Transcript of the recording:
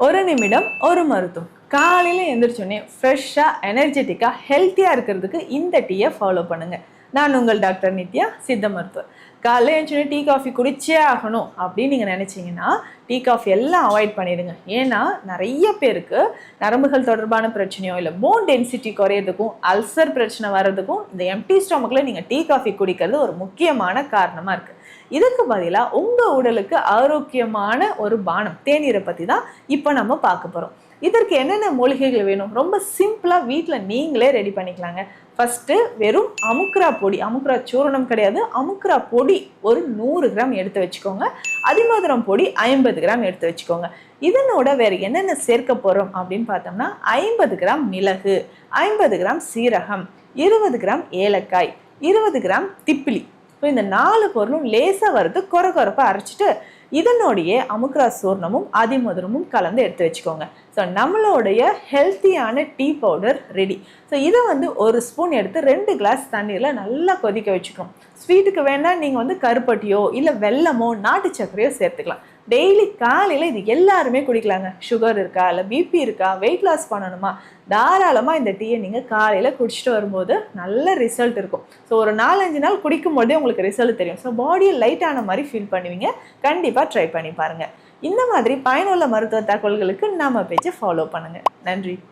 ஒரு நிமிடம் ஒரு மருத்துவம். காலையில் எழுந்திரிச்சோடனே ஃப்ரெஷ்ஷாக எனர்ஜெட்டிக்காக ஹெல்த்தியாக இருக்கிறதுக்கு இந்த டீயை ஃபாலோ பண்ணுங்கள் நான் உங்கள் டாக்டர் நித்யா சித்த மருத்துவர். காலையில் எழுந்தோடனே டீ காஃபி குடிச்சே ஆகணும் அப்படின்னு நீங்கள் நினச்சிங்கன்னா டீ காஃபி எல்லாம் அவாய்ட் பண்ணிடுங்க. ஏன்னா நிறைய பேருக்கு நரம்புகள் தொடர்பான பிரச்சனையோ இல்லை போன் டென்சிட்டி குறையிறதுக்கும் அல்சர் பிரச்சனை வர்றதுக்கும் இந்த எம்டி ஸ்டொமக்கில் நீங்கள் டீ காஃபி குடிக்கிறது ஒரு முக்கியமான காரணமாக இருக்குது இதுக்கு பதிலாக உங்கள் உடலுக்கு ஆரோக்கியமான ஒரு பானம் தேநீரை பற்றி தான் இப்போ நம்ம பார்க்க போகிறோம் இதற்கு என்னென்ன மூலிகைகள் வேணும்? ரொம்ப சிம்பிளாக வீட்டில் நீங்களே ரெடி பண்ணிக்கலாங்க. ஃபஸ்ட்டு வெறும் அமுக்ரா பொடி அமுக்ரா சூரணம் கிடையாது. அமுக்ரா பொடி ஒரு நூறு கிராம் எடுத்து வச்சுக்கோங்க. அதிமதுரம் பொடி ஐம்பது கிராம் எடுத்து வச்சுக்கோங்க. இதனோட வேறு என்னென்ன சேர்க்க போகிறோம் அப்படின்னு பார்த்தோம்னா ஐம்பது கிராம் மிளகு ஐம்பது கிராம் சீரகம் இருபது கிராம் ஏலக்காய் இருபது கிராம் திப்பிலி. இப்போ இந்த நாலு பொருளும் லேசாக வறுத்து குறை குறைப்பாக அரைச்சிட்டு இதனுடைய அமுக்ரா சூர்ணமும் அதிமதுரமும் கலந்து எடுத்து வச்சுக்கோங்க. ஸோ நம்மளுடைய ஹெல்த்தியான டீ பவுடர் ரெடி ஸோ இதை வந்து ஒரு ஸ்பூன் எடுத்து ரெண்டு கிளாஸ் தண்ணீரில் நல்லா கொதிக்க வச்சுக்கணும் ஸ்வீட்டுக்கு வேணால் நீங்கள் வந்து கருப்பட்டியோ இல்லை வெல்லமோ நாட்டு சர்க்கரையோ சேர்த்துக்கலாம். டெய்லி காலையில் இது எல்லாருமே குடிக்கலாங்க. சுகர் இருக்கா இல்லை பிபி இருக்கா வெயிட் லாஸ் பண்ணணுமா? தாராளமாக இந்த டீயை நீங்கள் காலையில் குடிச்சிட்டு வரும்போது நல்ல ரிசல்ட் இருக்கும். ஸோ ஒரு நாலஞ்சு நாள் குடிக்கும் போதே உங்களுக்கு ரிசல்ட் தெரியும். ஸோ பாடியை லைட்டான மாதிரி ஃபீல் பண்ணுவீங்க. கண்டிப்பாக கண்டிப்பாக ட்ரை பண்ணி பாருங்கள் இந்த மாதிரி பயனுள்ள மருத்துவ தகவல்களுக்கு நம்ம பேஜை ஃபாலோ பண்ணுங்கள் நன்றி.